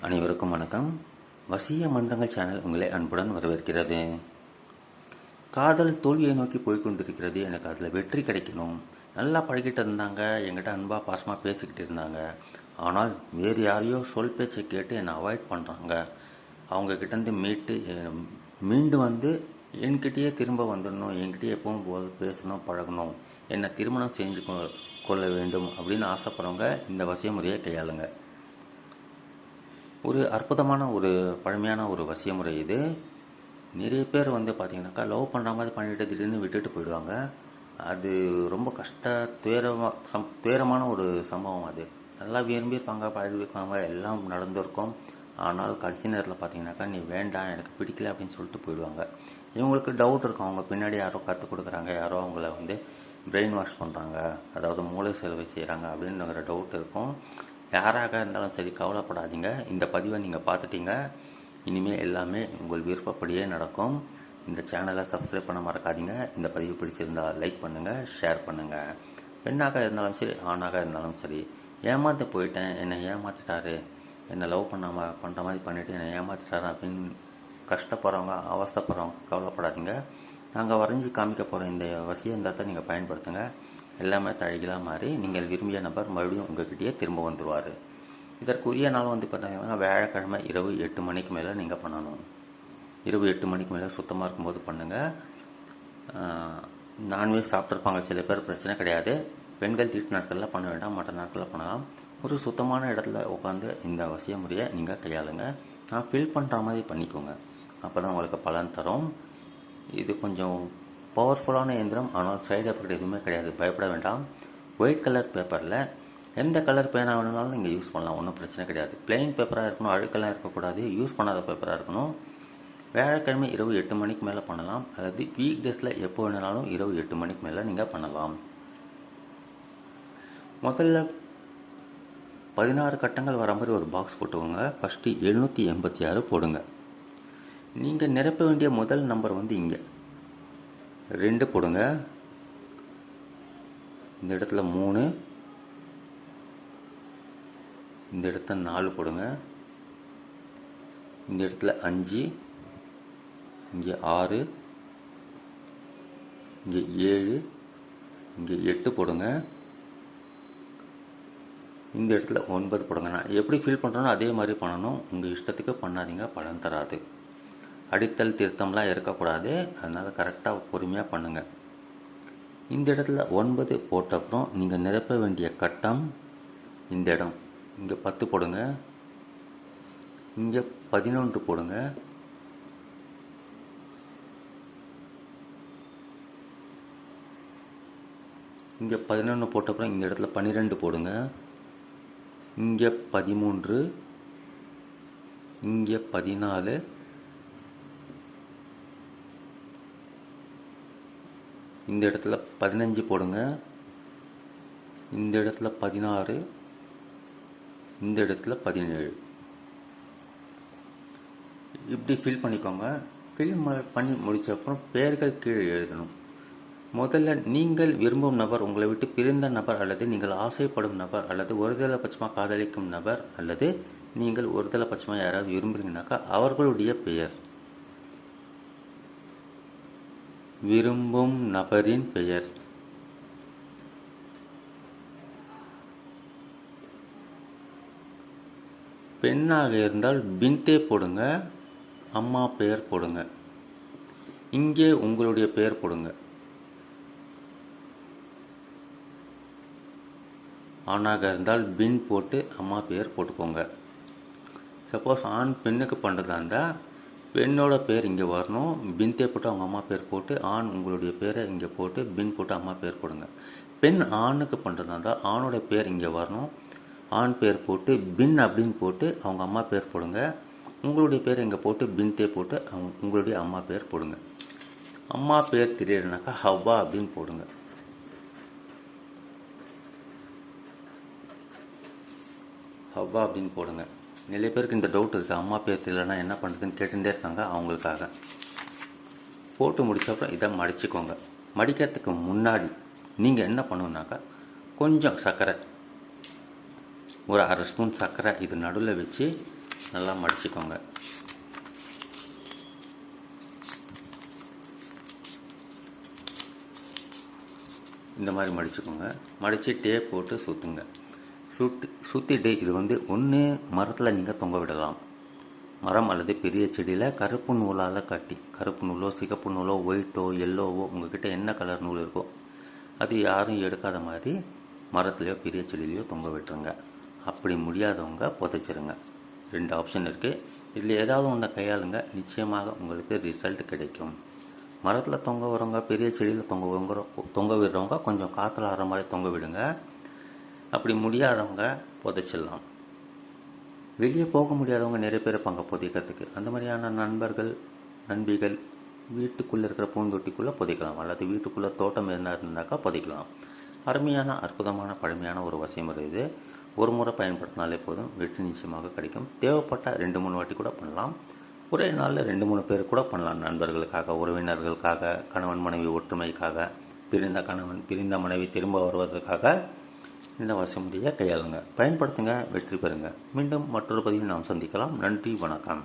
அனைவருக்கும் வணக்கம். வசிய மந்திரங்கள் சேனல் உங்களை அன்புடன் வரவேற்கிறது. காதல் தோல்வியை நோக்கி போய்கொண்டிருக்கிறது எனக்கு அதில் வெற்றி கிடைக்கணும். நல்லா பழகிட்டு இருந்தாங்க. என்கிட்ட அன்பாக பாசமாக பேசிக்கிட்டு இருந்தாங்க. ஆனால் வேறு யாரையோ சொல் பேச்சை கேட்டு என்னை அவாய்ட் பண்ணுறாங்க அவங்கக்கிட்டேருந்து மீட்டு மீண்டு வந்து என்கிட்டயே திரும்ப வந்துடணும். என்கிட்டயே எப்பவும் போல் பேசணும் பழகணும். என்னை திருமணம் செஞ்சு கொ- கொள்ள வேண்டும் அப்படின்னு ஆசைப்படுறவங்க இந்த வசிய முறையை கையாளுங்க. ஒரு அற்புதமான ஒரு பழமையான ஒரு வசிய முறை இது. நிறைய பேர் வந்து பார்த்தீங்கன்னாக்கா லவ் பண்ணுற மாதிரி பண்ணிட்டு திடீர்னு விட்டுட்டு போயிடுவாங்க. அது ரொம்ப கஷ்ட துயரமாக சம் துயரமான ஒரு சம்பவம் அது. நல்லா விரும்பியிருப்பாங்க பழகிருப்பாங்க எல்லாம் நடந்திருக்கும். ஆனால் கடைசி நேரத்தில் பார்த்தீங்கன்னாக்கா நீ வேண்டாம் எனக்கு பிடிக்கல அப்படின்னு சொல்லிட்டு போயிடுவாங்க. இவங்களுக்கு டவுட் இருக்கும். அவங்க பின்னாடி யாரோ கற்றுக் கொடுக்குறாங்க யாரோ அவங்கள வந்து பிரெயின் வாஷ் பண்ணுறாங்க அதாவது மூளை செலவை செய்கிறாங்க அப்படின்ற டவுட் இருக்கும். யாராக இருந்தாலும் சரி கவலைப்படாதீங்க. இந்த பதிவை நீங்கள் பார்த்துட்டீங்க. இனிமேல் எல்லாமே உங்கள் விருப்பப்படியே நடக்கும். இந்த சேனலை சப்ஸ்கிரைப் பண்ண மறக்காதீங்க. இந்த பதிவு பிடிச்சிருந்தால் லைக் பண்ணுங்கள் ஷேர் பண்ணுங்கள் பெண்ணாக இருந்தாலும் சரி ஆணாக இருந்தாலும் சரி ஏமாந்து போயிட்டேன். என்னை ஏமாத்திட்டாரு. என்னை லவ் பண்ணாமல் பண்ணுற மாதிரி பண்ணிவிட்டு என்னை ஏமாத்திட்டாரு அப்படின்னு கஷ்டப்படுறவங்க அவஸ்தைப்படுறவங்க கவலைப்படாதீங்க. நாங்கள் வரைஞ்சி காமிக்க போகிற இந்த வசியந்தத்தை நீங்கள் பயன்படுத்துங்க. எல்லாமே தழகிலாம் மாறி நீங்கள் விரும்பிய நபர் மறுபடியும் உங்கள்கிட்டயே திரும்ப வந்துடுவார் இதற்குரிய நாள் வந்து பார்த்தீங்கன்னா வியாழக்கிழமை இரவு எட்டு மணிக்கு மேலே நீங்கள் பண்ணணும். இரவு எட்டு மணிக்கு மேலே சுத்தமாக இருக்கும்போது பண்ணுங்கள் நான்வெஜ் சாப்பிட்ருப்பாங்க சில பேர் பிரச்சனை கிடையாது. பெண்கள் தீட்டு நாட்களில் பண்ண வேண்டாம் மற்ற நாட்களில் பண்ணலாம். ஒரு சுத்தமான இடத்துல உட்காந்து இந்த வசிய முறையை நீங்கள் கையாளுங்க. நான் ஃபில் பண்ணுற மாதிரி பண்ணிக்கோங்க. அப்போ தான் உங்களுக்கு பலன் தரும். இது கொஞ்சம் பவர்ஃபுல்லான இயந்திரம் ஆனால் சைடு எஃபெக்ட் எதுவுமே கிடையாது. பயப்பட வேண்டாம். ஒயிட் கலர் பேப்பரில் எந்த கலர் பேனா வேணுனாலும் நீங்கள் யூஸ் பண்ணலாம். ஒன்றும் பிரச்சனை கிடையாது. பிளெயின் பேப்பராக இருக்கணும் அழுக்கெல்லாம் இருக்கக்கூடாது. யூஸ் பண்ணாத பேப்பராக இருக்கணும். வியாழக்கிழமை இரவு எட்டு மணிக்கு மேலே பண்ணலாம். அல்லது வீக் டேஸில் எப்போ வேணுனாலும் இரவு எட்டு மணிக்கு மேலே நீங்கள் பண்ணலாம். முதல்ல பதினாறு கட்டங்கள் வர மாதிரி ஒரு பாக்ஸ் போட்டுக்கோங்க. ஃபஸ்ட்டு எழுநூற்றி எண்பத்தி ஆறு போடுங்க. நீங்கள் நிரப்ப வேண்டிய முதல் நம்பர் வந்து இங்கே. ரெண்டு போடுங்க. இந்த இடத்துல மூணு. இந்த இடத்துல நாலு போடுங்க. இந்த இடத்துல அஞ்சு. இங்கே ஆறு. இங்கே ஏழு. இங்கே எட்டு போடுங்க. இந்த இடத்துல ஒன்பது போடுங்க. நான் எப்படி ஃபீல் பண்ணுறேனோ அதே மாதிரி பண்ணணும். உங்கள் இஷ்டத்துக்கு பண்ணாதீங்க. பலன் தராது. அடித்தல் திருத்தம்லாம் இருக்கக்கூடாது. அதனால் கரெக்டாக பொறுமையாக பண்ணுங்கள் இந்த இடத்துல ஒன்பது போட்ட அப்புறம் நீங்கள் நிரப்ப வேண்டிய கட்டம் இந்த இடம். இங்கே பத்து போடுங்க. இங்கே பதினொன்று போடுங்க. இங்கே பதினொன்று போட்டப்புறம் இந்த இடத்துல பன்னிரெண்டு போடுங்க. இங்கே பதிமூன்று. இங்கே பதினாலு. இந்த இடத்துல பதினஞ்சு போடுங்க. இந்த இடத்துல பதினாறு. இந்த இடத்துல பதினேழு. இப்படி ஃபில் பண்ணிக்கோங்க. ஃபில் பண்ணி முடித்த அப்புறம் பெயர்கள் கீழே எழுதணும். முதல்ல நீங்கள் விரும்பும் நபர் உங்களை விட்டு பிரிந்த நபர் அல்லது நீங்கள் ஆசைப்படும் நபர் அல்லது ஒருதலை பட்சமாக காதலிக்கும் நபர் அல்லது நீங்கள் ஒருதலை பட்சமாக யாராவது விரும்புகிறீங்கனாக்கா அவர்களுடைய பெயர். விரும்பும் நபரின் பெயர். பெண்ணாக இருந்தால் பின்டே போடுங்க அம்மா பெயர் போடுங்க. இங்கே உங்களுடைய பெயர் போடுங்க. ஆணாக இருந்தால் பின் போட்டு அம்மா பெயர் போட்டுக்கோங்க. சப்போஸ் ஆண் பெண்ணுக்கு பண்ணுறதா இருந்தால் பெண்ணோட பேர் இங்கே வரணும். பின்தே போட்டு அவங்க அம்மா பேர் போட்டு ஆண் உங்களுடைய பேரை இங்கே போட்டு பின் போட்டு அம்மா பேர் போடுங்க. பெண் ஆணுக்கு பண்ணுறதா இருந்தால் ஆணோட பேர் இங்கே வரணும். ஆண் பேர் போட்டு பின் அப்படின்னு போட்டு அவங்க அம்மா பேர் போடுங்க. உங்களுடைய பேர் இங்கே போட்டு பின்தே போட்டு அவங்க உங்களுடைய அம்மா பேர் போடுங்க. அம்மா பேர் தெரியலனாக்கா ஹவ்வா அப்படின்னு போடுங்க. ஹவ்வா அப்படின்னு போடுங்க. நிறைய பேருக்கு இந்த டவுட் இருக்குது அம்மா பேர் தெரியலனா என்ன பண்ணுறதுன்னு கேட்டுகிட்டே இருக்காங்க அவங்களுக்காக. போட்டு முடிச்ச அப்புறம் இதை மடிச்சுக்கோங்க. மடிக்கிறதுக்கு முன்னாடி நீங்கள் என்ன பண்ணணுன்னாக்கா கொஞ்சம் சர்க்கரை. ஒரு அரை ஸ்பூன் சர்க்கரை இது நடுவில் வச்சு நல்லா மடிச்சுக்கோங்க. இந்த மாதிரி மடிச்சுக்கோங்க. மடித்து டேப் போட்டு சுற்றுங்க சுட்டு சுற்றிட்டு இது வந்து ஒன்று மரத்தில் நீங்கள் தொங்க விடலாம். மரம் அல்லது பெரிய செடியில் கருப்பு நூலால் கட்டி கருப்பு நூலோ சிகப்பு நூலோ ஒயிட்டோ எல்லோவோ உங்கள்கிட்ட என்ன கலர் நூல் இருக்கோ அது யாரும் எடுக்காத மாதிரி மரத்துலையோ பெரிய செடியிலையோ தொங்க விட்டுருங்க. அப்படி முடியாதவங்க புதைச்சிருங்க. ரெண்டு ஆப்ஷன் இருக்குது இதில் ஏதாவது ஒன்றை கையாளுங்க. நிச்சயமாக உங்களுக்கு ரிசல்ட் கிடைக்கும். மரத்தில் தொங்க வரவங்க பெரிய செடியில் தொங்க தொங்க விடுறவங்க கொஞ்சம் காற்றுல ஆற மாதிரி தொங்க விடுங்க. அப்படி முடியாதவங்க புதைச்சிடலாம். வெளியே போக முடியாதவங்க நிறைய பேர் இருப்பாங்க புதைக்கிறதுக்கு. அந்த மாதிரியான நண்பர்கள் நண்பிகள் வீட்டுக்குள்ளே இருக்கிற பூந்தொட்டிக்குள்ளே புதைக்கலாம். அல்லது வீட்டுக்குள்ளே தோட்டம் என்ன இருந்தாக்கா புதைக்கலாம். அருமையான அற்புதமான பழமையான ஒரு வசைமுறை இது. ஒரு முறை பயன்படுத்தினாலே போதும். வெற்றி நிச்சயமாக கிடைக்கும். தேவைப்பட்ட ரெண்டு மூணு வாட்டி கூட பண்ணலாம். ஒரே நாளில் ரெண்டு மூணு பேர் கூட பண்ணலாம். நண்பர்களுக்காக உறவினர்களுக்காக கணவன் மனைவி ஒற்றுமைக்காக பிரிந்த கணவன் பிரிந்த மனைவி திரும்ப வருவதற்காக இந்த வசமுறையை கையாளுங்க. பயன்படுத்துங்க வெற்றி பெறுங்க. மீண்டும் மற்றொரு பதிவில் நாம் சந்திக்கலாம். நன்றி வணக்கம்.